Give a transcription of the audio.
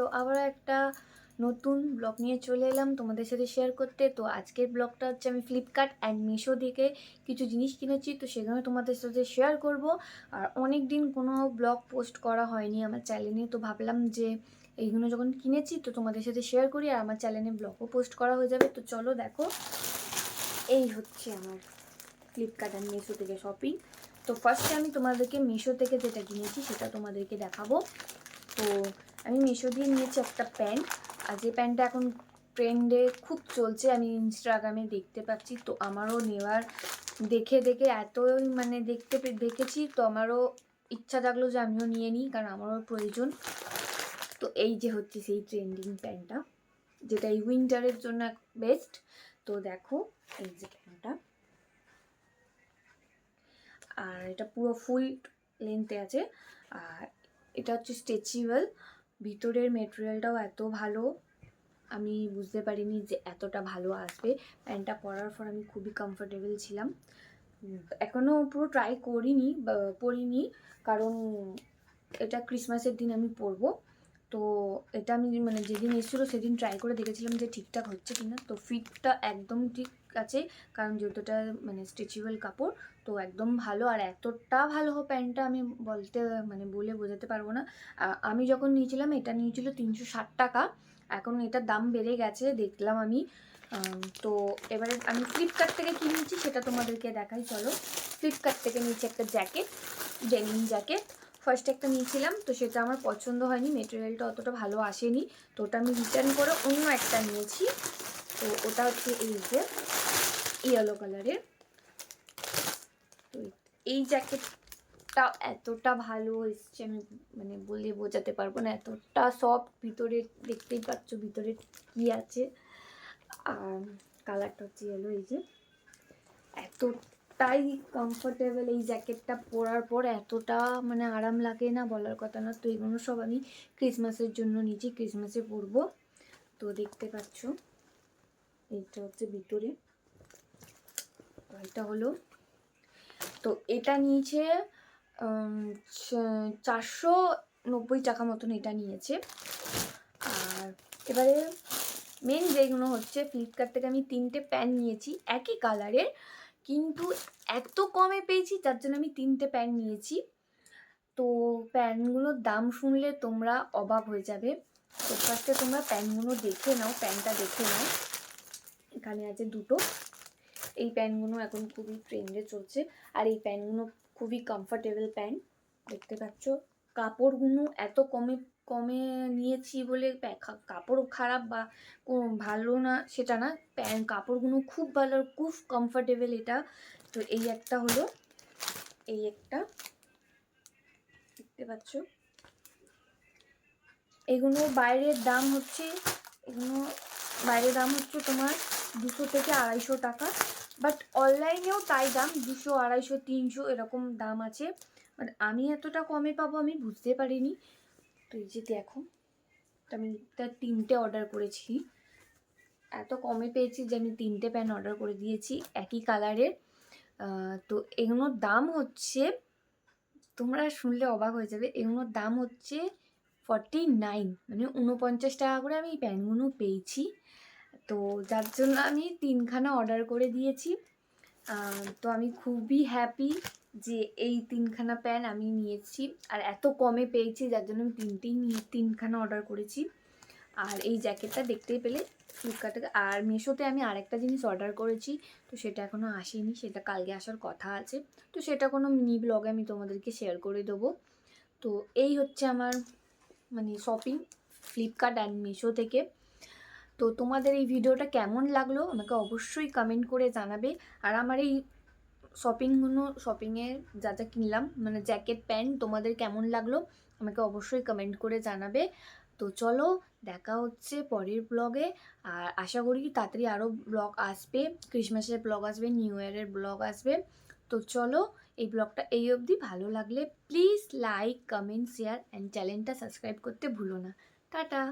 তো আবার একটা নতুন ব্লগ নিয়ে চলে এলাম তোমাদের সাথে শেয়ার করতে। তো আজকের ব্লগটা হচ্ছে আমি ফ্লিপকার্ট অ্যান্ড মিশো থেকে কিছু জিনিস কিনেছি, তো সেখানে তোমাদের সাথে শেয়ার করব। আর অনেক দিন কোনো ব্লগ পোস্ট করা হয়নি আমার চ্যানেলে তো ভাবলাম যে এইগুলো যখন কিনেছি, তো তোমাদের সাথে শেয়ার করি আর আমার চ্যানেলে ব্লগও পোস্ট করা হয়ে যাবে। তো চলো দেখো, এই হচ্ছে আমার ফ্লিপকার্ট অ্যান্ড মিশো থেকে শপিং তো ফার্স্টে আমি তোমাদেরকে মিশো থেকে যেটা কিনেছি, সেটা তোমাদেরকে দেখাবো। তো আমি মিশো দিয়ে নিয়েছি একটা প্যান্ট আর যে প্যান্টটা এখন ট্রেন্ডে খুব চলছে, আমি ইনস্টাগ্রামে দেখতে পাচ্ছি। তো আমারও নেওয়ার, দেখে দেখে এতই মানে দেখতে দেখেছি, তো আমারও ইচ্ছা থাকল যে আমিও নিয়ে নিই, কারণ আমারও প্রয়োজন। তো এই যে হচ্ছে সেই ট্রেন্ডিং প্যান্টটা, যেটা এই উইন্টারের জন্য বেস্ট তো দেখো, এই যে প্যান্টটা। আর এটা পুরো ফুল লেন্থে আছে। আর এটা হচ্ছে স্ট্রেচেবল ভিতরের মেটেরিয়ালটাও এত ভালো, আমি বুঝতে পারিনি যে এতটা ভালো আসবে। প্যান্টটা পরার পর আমি খুবই কমফোর্টেবল ছিলাম। এখনও পুরো ট্রাই করিনি পরিনি, কারণ এটা ক্রিসমাসের দিন আমি পরবো। তো এটা আমি মানে যেদিন এসেছিল সেদিন ট্রাই করে দেখেছিলাম যে ঠিকঠাক হচ্ছে কিনা। তো ফিটটা একদম ঠিক আছে, কারণ এটা মানে স্ট্রেচেবল কাপড়, তো একদম ভালো। আর এতটা ভালো প্যান্টটা আমি বলতে মানে বলে বোঝাতে পারব না। আমি যখন নিয়েছিলাম, এটা নিয়েছিল তিনশো ষাট টাকা। এখন এটার দাম বেড়ে গেছে, দেখলাম আমি। তো এবারে আমি ফ্লিপকার্ট থেকে কিনেছি সেটা তোমাদেরকে দেখাই, চলো। ফ্লিপকার্ট থেকে নিয়েছি একটা জ্যাকেট ডেনিম জ্যাকেট ফার্স্ট একটা নিয়েছিলাম, তো সেটা আমার পছন্দ হয়নি মেটেরিয়ালটা অতটা ভালো আসেনি, তো ওটা আমি রিটার্ন করে অন্য একটা নিয়েছি, তো ওটা হচ্ছে এই যে ইয়েলো কালারের তো এই জ্যাকেটটা এতটা ভালো এসছে, আমি মানে বলে বোঝাতে পারব না, এতটা সফট ভিতরে, দেখতেই পাচ্ছ ভিতরে কি আছে। আর কালারটা হচ্ছে ইয়েলো এই যে। এতটাই কমফোর্টেবল এই জ্যাকেটটা পরার পর এতটা মানে আরাম লাগে না বলার কথা না। তো এগুলো সব আমি ক্রিসমাসের জন্য নিয়েছি ক্রিসমাসে পরবো। তো দেখতে পাচ্ছ, এইটা হচ্ছে ভিতরে। এটা হলো। তো এটা নিয়েছে চারশো নব্বই টাকা মতন এটা নিয়েছে। আর এবারে মেন যেগুলো হচ্ছে ফ্লিপকার্ট থেকে আমি তিনটে প্যান্ট নিয়েছি। একই কালারের কিন্তু এত কমে পেয়েছি যার জন্য আমি তিনটে প্যান্ট নিয়েছি। তো প্যান্টগুলোর দাম শুনলে তোমরা অবাক হয়ে যাবে। তো ফার্স্টে তোমরা প্যান্টগুলো দেখে নাও প্যান্টটা দেখে নাও। এখানে আছে দুটো। এই প্যান্টগুলো এখন খুবই ট্রেন্ডে চলছে। আর এই প্যান্টগুলো খুবই কমফোর্টেবল প্যান্ট দেখতে পাচ্ছ? কাপড়গুলো এত কমে কমে নিয়েছি বলে কাপড় খারাপ বা ভালো না সেটা না। প্যান্ট, কাপড়গুলো খুব ভালো, খুব কমফোর্টেবল এটা। তো এই একটা হলো। এই একটা। দেখতে পাচ্ছ? এগুলো বাইরের দাম হচ্ছে, এগুলো বাইরের দাম হচ্ছে তোমার দুশো থেকে আড়াইশো টাকা। বাট অনলাইনেও তাই দাম, দুশো, আড়াইশো, তিনশো এরকম দাম আছে। বাট আমি এতটা কমে পাবো আমি বুঝতে পারিনি। তো এই যে দেখো আমি তার তিনটে অর্ডার করেছি। এত কমে পেয়েছি যে আমি তিনটে প্যান্ট অর্ডার করে দিয়েছি, একই কালারের তো এগুলোর দাম হচ্ছে, তোমরা শুনলে অবাক হয়ে যাবে, এগুলোর দাম হচ্ছে ফর্টি নাইন মানে উনপঞ্চাশ টাকা করে আমি এই প্যান্টগুলো পেয়েছি। তো যার জন্য আমি তিনখানা অর্ডার করে দিয়েছি। তো আমি খুবই হ্যাপি যে এই তিনখানা প্যান আমি নিয়েছি, আর এত কমে পেয়েছি যার জন্য আমি তিনটেই নিয়ে, তিনখানা অর্ডার করেছি। আর এই জ্যাকেটটা দেখতেই পেলে ফ্লিপকার্ট। আর মিশোতে আমি আরেকটা জিনিস অর্ডার করেছি, তো সেটা এখনও আসেনি, সেটা কালকে আসার কথা আছে। তো সেটা কোনো মিনি ব্লগে আমি তোমাদেরকে শেয়ার করে দেবো। তো এই হচ্ছে আমার মানে শপিং ফ্লিপকার্ট অ্যান্ড মিশো থেকে। তো তোমাদের এই ভিডিওটা কেমন লাগল আমাকে অবশ্যই কমেন্ট করে জানাবে। আর আমার এই শপিংগুলো শপিংয়ে যা যা কিনলাম মানে জ্যাকেট প্যান্ট তোমাদের কেমন লাগল আমাকে অবশ্যই কমেন্ট করে জানাবে। তো চলো, দেখা হচ্ছে পরের ব্লগে আর আশা করি তাড়াতাড়ি আরও ব্লগ আসবে। ক্রিসমাসের ব্লগ আসবে নিউ ইয়ারের ব্লগ আসবে। তো চলো, এই ব্লগটা এই অবধি। ভালো লাগলে please like comment share and চ্যানেলটা সাবস্ক্রাইব করতে ভুলো না। টাটা!